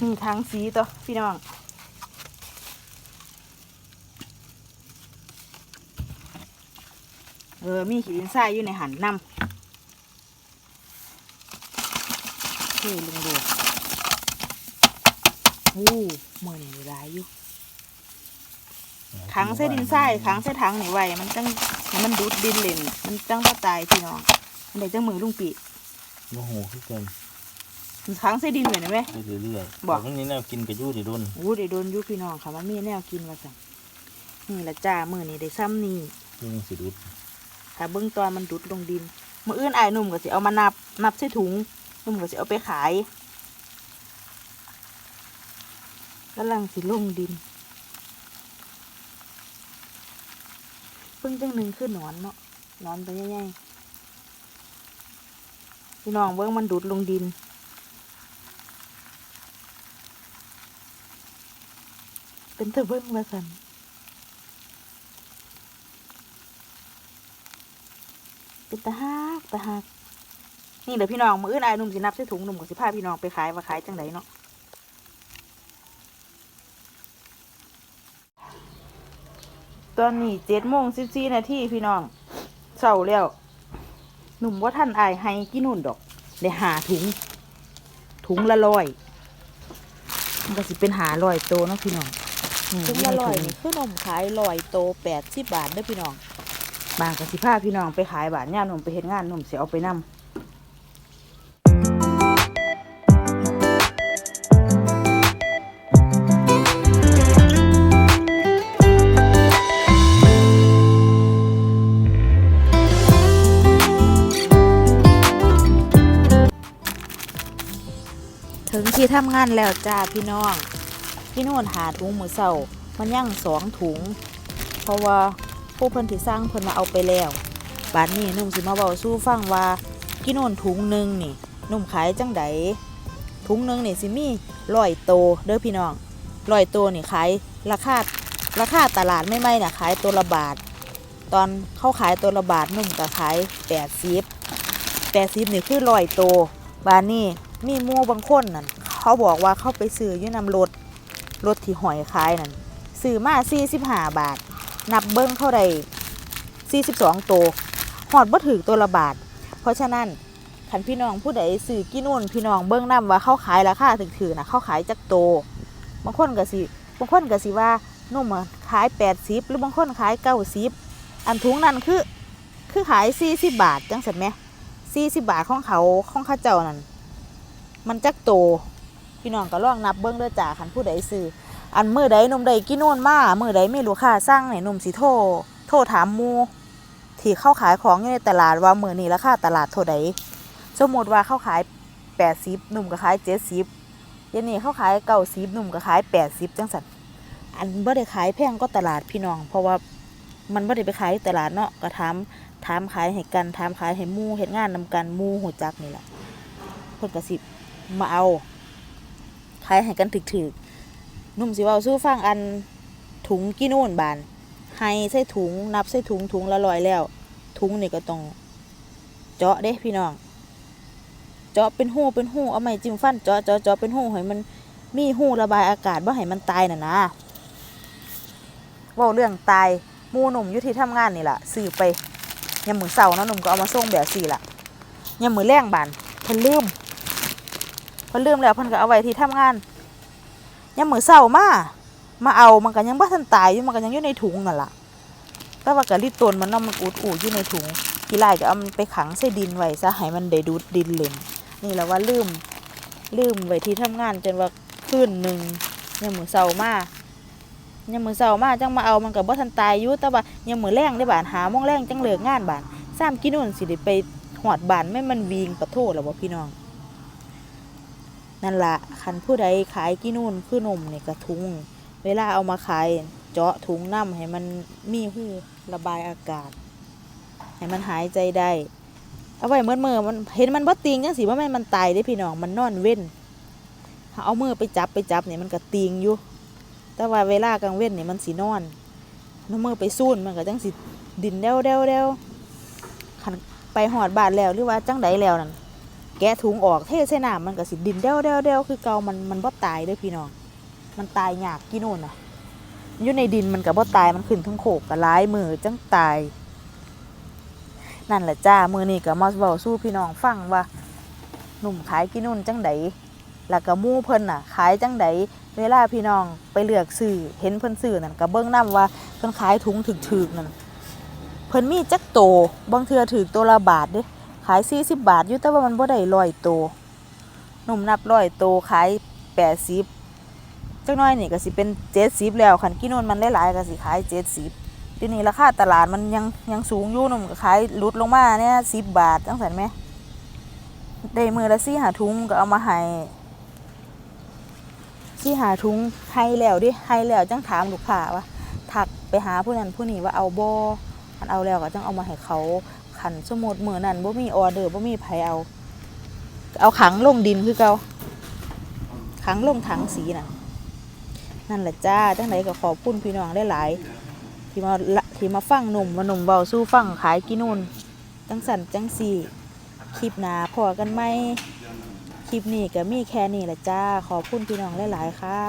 นี่ทางสีตัวพี่น้องเออมีขีดินทรายอยู่ในหันนำเฮ้ยลุงดูอู้มือนี่เวลายอยู่ขังใส่ดินทรายขังใส่ถังนี่ไว้มันจังให้มันดูดดินเล่นมันจังบ่ตายพี่น้องมันได้จังมือลุงปีโมโหคือกัน ขังใส่ดินไว้นะแม่ไปเรื่อยๆบอกแต่นี้แนวกินกระยู่ดิโดนอู้ได้โดนอยุพี่น้องค่ะมันมีแนวกินว่าสั่งนี่ละจ้ามือนี่ได้ซ้ำนี่ยังสิดุดถ้าเบื้องตอนมันดุดลงดินมืออื่นอายหนุ่มก็สิเอามานับ นับใส่ถุงหนุ่มก็สิเอาไปขายกำลังสิลงดินเพิ่งจังหนึ่งคือหนอนเนาะหนอนตัวใหญ่ๆพี่น้องเบิ้งมันดุดลงดิน เป็นตะเบิ้งมาสันเป็นตะฮักตะฮักนี่เดี๋ยวพี่น้องมืออื่นอายหนุ่มสินับใส่ถุงหนุ่มกับสิพาพี่น้องไปขายว่าขายจังไดเนาะตอนนี้เจ็ดโมงสิบสี่นาทีพี่น้องเศร้าแล้วหนุ่มว่าท่านอายให้กี่นุ่นดอกได้หาถุง ถุงละร้อย มันก็สิเป็นหาร้อยโตเนาะพี่น้อง ถุงละร้อยนี่คือนมขายร้อยโตแปดสิบบาทเด้อพี่น้องบางกับสิพาพี่น้องไปขายบาทย่ามหนุ่มไปเห็นงานหนุ่มสิเอาไปนำถึงที่ทำงานแล้วจ้าพี่น้อง พี่โนนหาถุงมือเสามันย่างสองถุง เพราะว่าผู้เพิ่นที่สร้างเพิ่นมาเอาไปแล้วบาดนี้นุ่มสิมาเบาสู้ฟังว่ากี่โนนถุงหนึ่งนี่นุ่มขายจังไดถุงหนึ่งนี่สิมีร้อยโตเด้อพี่น้องร้อยโตนี่ขายราคาราคาตลาดไม่ไม่น่ะขายตัวละบาท ตอนเขาขายตัวละบาทนุ่มก็ขายแปดสิบแปดสิบนี่คือร้อยโตบาดนี้มีมู่บางคนนั่นเขาบอกว่าเข้าไปซื้ออยู่นำรถ รถที่หอยขายนั่นซื้อมาสี่สิบห้าบาท นับเบิ้งเท่าใด42 ตัวหอดบ่ถือตัวละบาท เพราะฉะนั้นคันพี่น้องผู้ใดซื้อกินนู่นพี่น้องเบิ้งนํว่าเข้าขายราคาถึงถือนะเข้าขายจักโตบางคนก็สิบางคนก็สิว่านุ่มขาย 80 หรือบางคนขาย 90 อันถุงนั้นคือคือขาย 40 บาทจังสันไหม40 บาทของเขาของข้าเจ้านั่นมันจักโต พี่น้องก็ลองนับเบิ้งเด้อจ้าคันผู้ใดซื้ออันมือใดนมใดกินโน่นมามือใดไม่รู้ค่าสร้างเนี่ยหนุ่มสิโทโทรถามมูที่เข้าขายของอยู่ในตลาดว่ามือนี้ราคาตลาดเท่าใดสมมติว่าเข้าขายแปดสิบหนุ่มก็ขายเจ็ดสิบยันนี้เข้าขายเก้าสิบหนุ่มก็ขายแปดสิบจังสันอันบ่ได้ขายแพงก็ตลาดพี่น้อง เพราะว่ามันบ่ได้ไปขายตลาดเนาะก็ถามถามขายให้กันถามขายให้มูเฮ็ดงานนำกันมู่หูจักนี่แหละเพิ่นก็สิมาเอา ขายให้กันถึกๆนุ่มสิเว้าสู้ฟังอันถุงกี่นู่นบานให้ใส่ถุงนับใส่ถุงถุงละร้อยแล้ว ถุงนี่ก็ต้องเจาะเด้พี่น้อง เจาะเป็นหูเป็นหูเอาไม้จิ้มฟันเจาะเจาะเจาะเป็นหูให้มันมีหูระบายอากาศบ่ให้มันตายน่ะนะว่าเรื่องตายมูหนุ่มยู่ที่ทำงานนี่ล่ะซื้อไปยามมือเสาเนาะหนุ่มก็เอามาส่งแบบสี่ล่ะยามมือแรงบานเพิ่นลืม พิ่นลืมแล้วเพิ่นก็เอาไว้ที่ทำงานยามมื้อเช้ามามาเอามันก็ยังบ่ทันตายอยู่มันก็ยังอยู่ในถุงนั่นล่ะแต่ว่ากะลิตนมันเนาะมันอุดอูดอยู่ในถุงกี่ไล่ก็เอามันไปขังใส่ดินไว้ซะให้มันได้ดูดดินเล่นนี่แหละว่าลืมลืมไว้ที่ทำงานจนว่าคืนหนึ่งยามมื้อเช้ามายามมื้อเช้ามาจังมาเอามันก็บ่ทันตายอยู่แต่ว่ายามมื้อแลงได้บาดหาโมงแลงจังเลิกงานบาดซ้ำกินนู่นสิได้ไปหอดบ้านแม่มันวิงประโทษแล้วบ่พี่น้อง นั่นละคันผู้ใดขายกี่นู่นคือนมเนี่ยกระทุง เวลาเอามาขายเจาะถุงน้ำให้มันมีหูระบายอากาศ ให้มันหายใจได้เอาไว้เมื่อเมื่อมันเห็นมันบ่ติงจังสิว่าแม่นมันตายได้พี่น้องมันนอนเว้นถ้าเอามือไปจับไปจับเนี่ยมันก็ติงอยู่ แต่ว่าเวลากลางเว้นเนี่ยมันสีนอนน้ำมือไปซูนมันก็จังสิดินเด้วเด้วเด้วคันไปหอดบาดแล้วหรือว่าจังใดแล้วนั่น แกะถุงออกเทใส่น้ำมันก็สิดินเด้วเด้วเด้วคือเก่ามันมันบ่ตายเด้อพี่น้อง มันตายยากกี่โน่นน่ะอยู่ในดินมันก็บ่ตายมันขึ้นทั้งโขกก็หลายมือจังตาย นั่นแหละจ้ามือนี้ก็มาเว้าสู้พี่น้องฟังว่า หนุ่มขายกี่นู่นจังใดแล้วก็มู่เพิ่นน่ะ ขายจังใดเวลาพี่น้องไปเลือกซื้อเห็นเพิ่นซื้อนั่นก็เบิ่งนํว่าเพิ่นขายถุงถึกๆนั่นเพิ่นมีจักโตบางเทื่อถึกตัวละบาทเด้ ขาย40บาทอยู่แต่ว่ามันบ่ได้ร้อยโตหนุ่มนับร้อยโตขาย80จักน้อยนี่ก็สิเป็น70แล้วคันกี่นู่นมันหลายๆก็สิขาย70ทีนี้ราคาตลาดมันยังยังสูงอยู่หนุ่มก็ขายลดลงมาเนี่ย10บาทจังซั่นแหมได้มือละสี่หาถุงก็เอามาให้สี่หาถุงให้แล้วดิให้แล้วจังถามลูกค้าว่าถักไปหาผู้นั้นผู้นี้ว่าเอาบ่อันเอาแล้วก็จังเอามาให้เขา ขันสมมุดมือนั้นบ่มีออเดอร์บ่มีไผเอา เอาขังลงดินคือเก่าขังลงถังสีน่ะ นั่นแหละจ้าจังไดก็ขอบคุณพี่น้องได้หลายที่มาที่มาฟังหนุ่มมาหนุ่มเบาสู้ฟังขายกินนู่นจังสันจังสี่คลิปหนาพอกันไหมคลิปนี้ก็มีแค่นี้แหละจ้า ขอบคุณพี่น้องหลาย ๆ ค่ะ